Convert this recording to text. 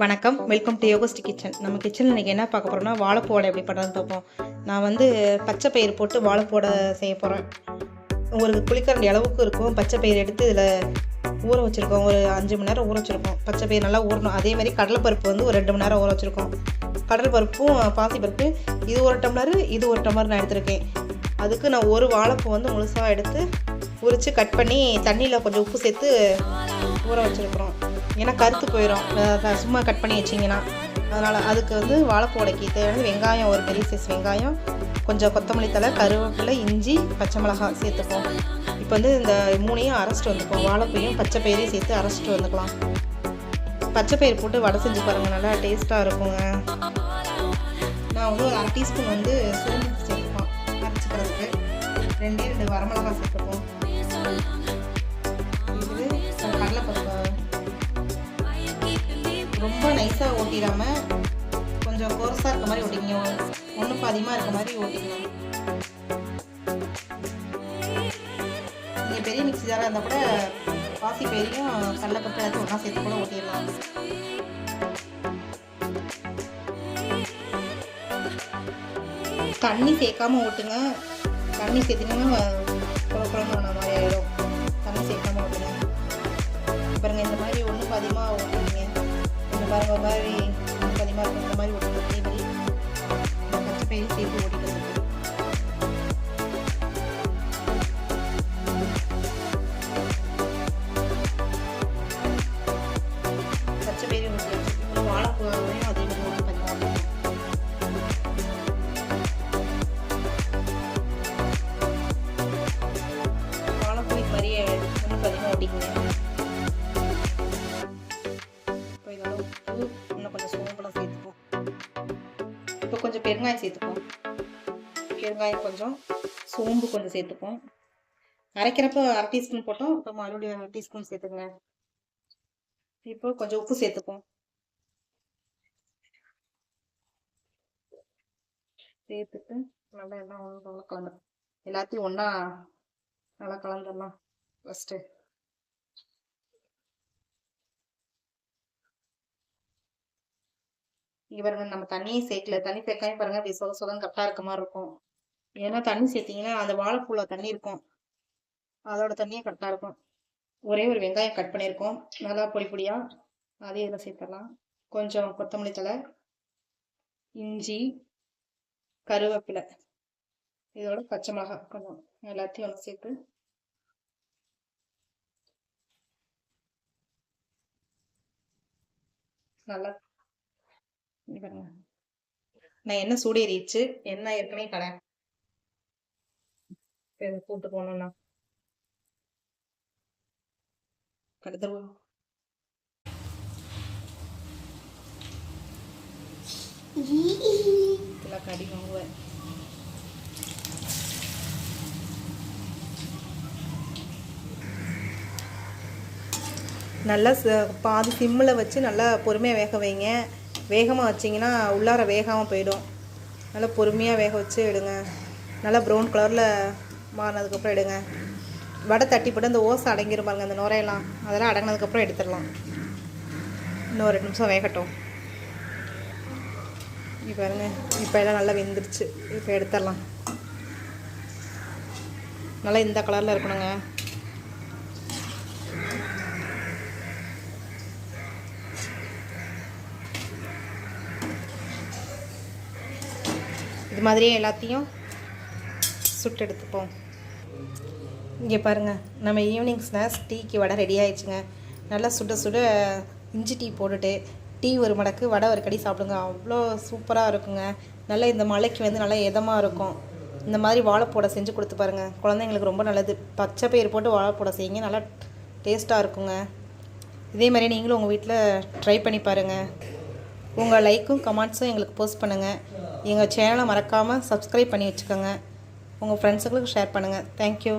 வணக்கம். Welcome to யோகஸ்டி kitchen நம்ம கிச்சனில் இன்றைக்கி என்ன பார்க்க போகிறோம்னா வாழைப்பூடை எப்படி பண்ணுறதுன்னு பார்ப்போம். நான் வந்து பச்சை பயிர் போட்டு வாழைப்பூடை செய்ய போகிறேன் உங்களுக்கு குளிக்கரண்டி அளவுக்கு இருக்கும். பச்சை பயிர் எடுத்து இதில் ஊற வச்சுருக்கோம். ஒரு அஞ்சு மணி நேரம் ஊற வச்சுருக்கோம். பச்சை பயிர் நல்லா ஊறணும். அதே மாதிரி கடலைப்பருப்பு வந்து ஒரு ரெண்டு மணி நேரம் ஊற வச்சுருக்கோம். கடலைப்பருப்பும் பாசிப்பருப்பு இது ஒரு டம்ளர் இது ஒரு டம்ளர் நான் எடுத்திருக்கேன். அதுக்கு நான் ஒரு வாழைப்பூ வந்து முழுசாக எடுத்து உரித்து கட் பண்ணி தண்ணியில் கொஞ்சம் உப்பு சேர்த்து ஊற வச்சுருக்குறோம். ஏன்னா கருத்து போயிடும் சும்மா கட் பண்ணி வச்சிங்கன்னா. அதனால் அதுக்கு வந்து வாழைப்பூ தேவையானது தேவையான வெங்காயம் ஒரு பெரிய சைஸ் வெங்காயம் கொஞ்சம் கொத்தமல்லி தழை கருவேப்பிலை இஞ்சி பச்சை மிளகாய் சேர்த்துப்போம். இப்போ வந்து இந்த மூணையும் அரைச்சிட்டு வந்துப்போம் வாழைப்பூயும் பச்சை பயிரையும் சேர்த்து அரைச்சிட்டு வந்துக்கலாம். பச்சை பயிர் போட்டு வடை செஞ்சு பாருங்கள் நல்லா டேஸ்ட்டாக இருக்குங்க. நான் வந்து ஒரு அரை டீஸ்பூன் வந்து சோம்பு சேர்த்துப்போம் அரைச்சிக்கிறதுக்கு. ரெண்டே ரெண்டு வரமிளகாய் சேர்த்துப்போம். ரொம்ப நைஸாக ஓட்டிடாம கொஞ்சம் கோர்ஸாக இருக்க மாதிரி ஓட்டிங்க ஒன்று பாதியமாக இருக்க மாதிரி ஓட்டிக்கணும் நீங்கள் பெரிய மிக்சி ஜாராக இருந்தால் கூட பாசி பெரியும் கடலைப்பருப்பு எல்லாத்தையும் ஒன்றா சேர்த்து கூட ஓட்டிடலாம். தண்ணி சேர்க்காம ஓட்டுங்க. தண்ணி சேர்த்திங்கன்னா குழப்பம் மாதிரி ஆயிடும். இந்த பாருங்க மாதிரி ஒன்று மாதிரி ஒரு பச்சை பயிர் இப்போ கொஞ்சம் பெருங்காயம் சேர்த்துப்போம். பெருங்காயம் கொஞ்சம் சோம்பு கொஞ்சம் சேர்த்துப்போம். அரைக்கிறப்ப அரை டீஸ்பூன் போட்டோம். இப்போ மறுபடியும் அரை டீஸ்பூன் சேர்த்துங்க இப்போ கொஞ்சம் உப்பு சேர்த்துப்போம். சேர்த்துட்டு நல்லா எல்லாம் ஒன்று கலந்து எல்லாத்தையும் ஒன்றா நல்லா கலந்துடலாம். ஃபஸ்ட்டு இங்கே பாருங்க நம்ம தண்ணியும் சேர்க்கல. தண்ணி சேர்க்காம பாருங்க அப்படி சொத சொதம் கரெக்டாக இருக்க மாதிரி இருக்கும். ஏன்னா தண்ணி சேர்த்தீங்கன்னா அந்த வாழைப்பூல தண்ணி இருக்கும். அதோட தண்ணியும் கரெக்டாக இருக்கும். ஒரே ஒரு வெங்காயம் கட் பண்ணியிருக்கோம். நல்லா பொடி பொடியாக அதையும் இதில் சேர்த்துடலாம். கொஞ்சம் கொத்தமல்லி தழை இஞ்சி கருவேப்பிலை. இதோட பச்சை மிளகாய் கொஞ்சம் எல்லாத்தையும் ஒன்று சேர்த்து. நல்லா நான் என்ன சூடேறிச்சு என்ன ஏற்கனவே கடை. கூட்டு போனோம்னா கடுத்துருவா இதெல்லாம் கடி வாங்குவேன். நல்லா பாதி சிம்மில் வச்சு நல்லா பொறுமையாக வேக வைங்க. வேகமாக வச்சிங்கன்னா உள்ளார வேகாமல் போயிடும். நல்லா பொறுமையாக வேக வச்சு எடுங்க. நல்லா ப்ரௌன் கலரில் மாறினதுக்கப்புறம் எடுங்க. வடை தட்டி போட்டு அந்த ஓசை அடங்கிரும் பாருங்க அந்த நுரையெல்லாம். அதெல்லாம் அடங்கினதுக்கப்புறம் எடுத்துடலாம். இன்னும் ரெண்டு நிமிஷம் வேகட்டும். இப்போ பாருங்க இப்போ எல்லாம் நல்லா வெந்துருச்சு. இப்போ எடுத்துடலாம். நல்லா இந்த கலரில் இருக்கணுங்க. இது மாதிரியே எல்லாத்தையும் சுட்டு எடுத்துப்போம் இங்கே பாருங்கள் நம்ம ஈவினிங் ஸ்நாக்ஸ் டீக்கு வடை ரெடி ஆயிடுச்சுங்க. நல்லா சுட சுட இஞ்சி டீ போட்டுட்டு டீ ஒரு மடக்கு வடை ஒரு கடி சாப்பிடுங்க. அவ்வளோ சூப்பராக இருக்குங்க. நல்லா இந்த மலைக்கு வந்து நல்லா இதமாக இருக்கும். இந்த மாதிரி வாழைப்பூடை செஞ்சு கொடுத்து பாருங்கள் குழந்தைங்களுக்கு ரொம்ப நல்லது. பச்சை பயிர் போட்டு வாழைப்பூடை செய்யுங்க. நல்லா டேஸ்ட்டாக இருக்குங்க. இதே மாதிரி நீங்களும் உங்கள் வீட்டில் ட்ரை பண்ணி பாருங்கள் உங்கள் லைக்கும் கமெண்ட்ஸும் எங்களுக்கு போஸ்ட் பண்ணுங்கள் எங்கள் சேனலை மறக்காமல் சப்ஸ்கிரைப் பண்ணி வச்சுக்கோங்க. உங்கள் ஃப்ரெண்ட்ஸுங்களுக்கு ஷேர் பண்ணுங்கள் தேங்க்யூ